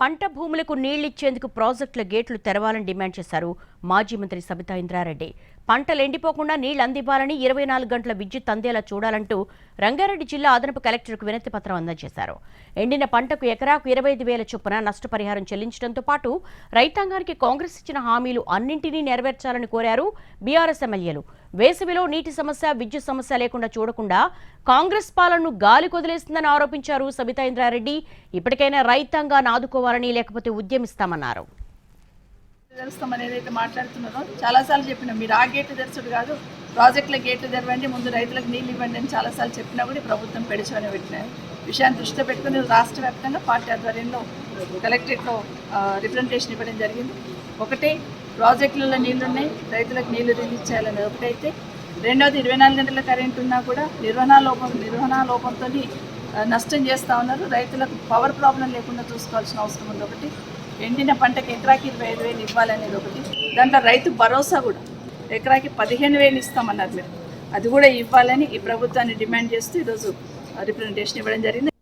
పంట భూములకు నీళ్ళిచ్చేందుకు ప్రాజెక్టుల గేట్లు తెరవాలని డిమాండ్ చేశారు మాజీ మంత్రి సబితా ఇంద్రారెడ్డి. పంటలు ఎండిపోకుండా నీళ్ళు అందివ్వాలని ఇరవై నాలుగు గంటల విద్యుత్ అందేలా చూడాలంటూ రంగారెడ్డి జిల్లా అదనపు కలెక్టర్కు వినతి పత్రం అందజేశారు. ఎండిన పంటకు ఎకరాకు ఇరవై ఐదు వేల చొప్పున నష్టపరిహారం చెల్లించడంతో పాటు రైతాంగానికి కాంగ్రెస్ ఇచ్చిన హామీలు అన్నింటినీ నెరవేర్చాలని కోరారు బీఆర్ఎస్ ఎమ్మెల్యేలు. వేసవిలో నీటి సమస్య విద్యుత్ సమస్య లేకుండా చూడకుండా కాంగ్రెస్ పాలనను గాలి కొదిలేస్తుందని ఆరోపించారు సబితా ఇంద్రారెడ్డి. ఇప్పటికైనా రైతాంగాన్ని ఆదుకోవాలని లేకపోతే ఉద్యమిస్తామన్నారు. ఏదైతే మాట్లాడుతున్నారో చాలాసార్లు చెప్పినాం మీరు ఆ గేట్లు తెరచుడు కాదు ప్రాజెక్టుల గేట్లు తెరవండి ముందు రైతులకు నీళ్ళు ఇవ్వండి అని చాలాసార్లు చెప్పినా కూడా ప్రభుత్వం పెడిచోని పెట్టినాయి. విషయాన్ని దృష్టిలో పెట్టుకుని రాష్ట్ర వ్యాప్తంగా పార్టీ ఆధ్వర్యంలో కలెక్టరేట్లో రిప్రజెంటేషన్ ఇవ్వడం జరిగింది. ఒకటి ప్రాజెక్టులలో నీళ్ళున్నాయి రైతులకు నీళ్ళు రిలీజ్ చేయాలనేది ఒకటైతే. రెండవది ఇరవై నాలుగు గంటల కరెంట్ ఉన్నా కూడా నిర్వహణ లోపం నిర్వహణ లోపంతో నష్టం చేస్తూ ఉన్నారు. రైతులకు పవర్ ప్రాబ్లం లేకుండా చూసుకోవాల్సిన అవసరం ఉంది ఒకటి. ఎండిన పంటకి ఎకరాకి ఇరవై ఐదు వేలు ఇవ్వాలనేది ఒకటి. దాంట్లో రైతు భరోసా కూడా ఎకరాకి పదిహేను వేలు ఇస్తామన్నారు మీరు. అది కూడా ఇవ్వాలని ఈ ప్రభుత్వాన్ని డిమాండ్ చేస్తూ ఈరోజు రిప్రజెంటేషన్ ఇవ్వడం జరిగింది.